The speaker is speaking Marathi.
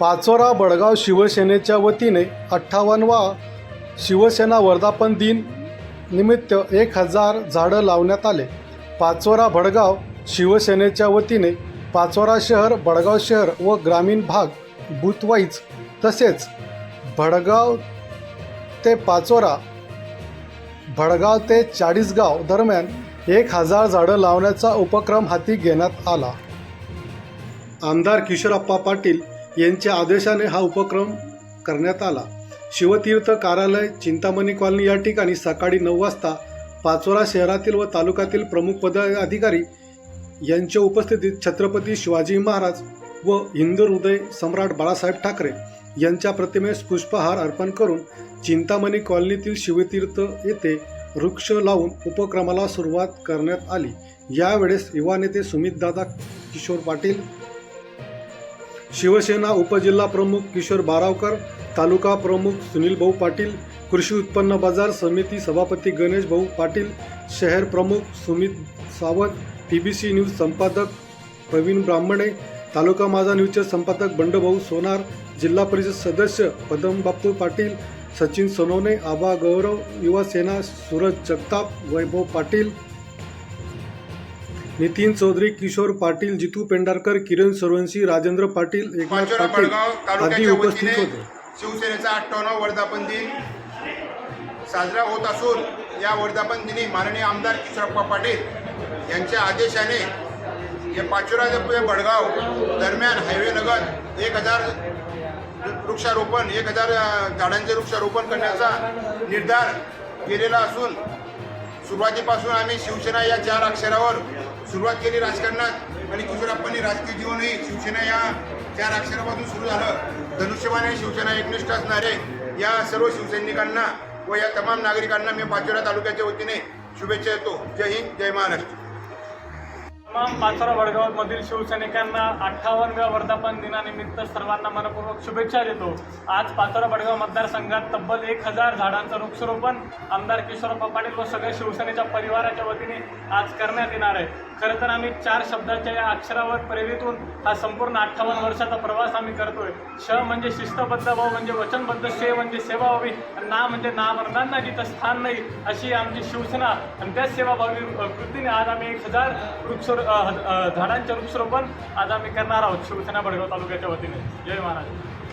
पाचोरा बडगाव शिवसेनेच्या वतीने अठ्ठावन्नवा शिवसेना वर्धापन दिन निमित्त एक हजार झाडं लावण्यात आले. पाचोरा भडगाव शिवसेनेच्या वतीने पाचोरा शहर बडगाव शहर व ग्रामीण भाग बूथवाईज तसेच भडगाव ते पाचोरा भडगाव ते चाळीसगाव दरम्यान एक हजार झाडं लावण्याचा उपक्रम हाती घेण्यात आला. आमदार किशोरप्पा पाटील यांच्या आदेशाने हा उपक्रम करण्यात आला. शिवतीर्थ कार्यालय चिंतामणी कॉलनी या ठिकाणी सकाळी नऊ वाजता पाचोरा शहरातील व तालुक्यातील प्रमुख पदाधिकारी यांच्या उपस्थितीत छत्रपती शिवाजी महाराज व हिंदू हृदय सम्राट बाळासाहेब ठाकरे यांच्या प्रतिमेस पुष्पहार अर्पण करून चिंतामणी कॉलनीतील शिवतीर्थ येथे वृक्ष लावून उपक्रमाला सुरुवात करण्यात आली. यावेळेस युवा नेते सुमितदादा किशोर पाटील शिवसेना उपजिल्हा प्रमुख किशोर बारावकर तालुका प्रमुख सुनील भाऊ पाटील कृषी उत्पन्न बाजार समिती सभापती गणेश भाऊ पाटील शहर प्रमुख Sumit Sawant T B C news संपादक प्रवीण ब्राह्मणे तालुका माझा न्यूजचे संपादक बंडभाऊ सोनार जिल्हा परिषद सदस्य पदम बापू पाटील सचिन सोनवणे आबा गौरव युवा सेना सूरज जगताप वैभव पाटील नितीन चौधरी किशोर पाटील जितू पेंढारकर किरण सुरवंशी राजेंद्र पाटील एकनाथ पाचोरा पाटील बडगाव आदी तालुक्याच्या उपस्थित वतीने होते. शिवसेनेचा अठ्ठावन्न वर्धापन दिन साजरा होत असून या वर्धापन दिनी माननीय आमदार किशोरप्पा पाटील यांच्या आदेशाने हे पाचोरा ते बडगाव दरम्यान हायवे लगत एक हजार वृक्षारोपण एक हजार अ, झाडांचे वृक्षारोपण करण्याचा निर्धार केलेला असून सुरुवातीपासून आम्ही शिवसेना या चार अक्षरावर सुरुवात केली राजकारणात आणि किशोरप्पांनी राजकीय जीवनही शिवसेना या चार अक्षरापासून सुरू झालं. धनुष्यबाने शिवसेना एकनिष्ठ असणारे या सर्व शिवसैनिकांना व या तमाम नागरिकांना मी पाचोरा तालुक्याच्या वतीने शुभेच्छा देतो. जय हिंद जय महाराष्ट्र. तमाम पाचोरा वडगावमधील शिवसैनिकांना अठ्ठावन्नव्या वर्धापन दिनानिमित्त सर्वांना मनपूर्वक शुभेच्छा देतो. आज पाचोरा वडगाव मतदारसंघात तब्बल एक हजार झाडांचं वृक्षारोपण आमदार किशोरप्पा पाटील व सगळ्या शिवसेनेच्या परिवाराच्या वतीने आज करण्यात येणार आहे. खरं तर आम्ही चार शब्दाच्या या अक्षरावर प्रेरित होऊन हा संपूर्ण अठ्ठावन्न वर्षाचा प्रवास आम्ही करतोय. श म्हणजे शिस्तबद्ध भाऊ म्हणजे वचनबद्ध से म्हणजे सेवा आणि ना म्हणजे ना मरणांना जिथं स्थान नाही अशी आमची शिवसेना आणि त्याच सेवाभावी कृतीने आज आम्ही एक हजार वृक्ष झाडांचे वृक्षरोपण आज आम्ही करणार आहोत. शिवसेना बडगाव तालुक्याच्या वतीने. जय महाराज.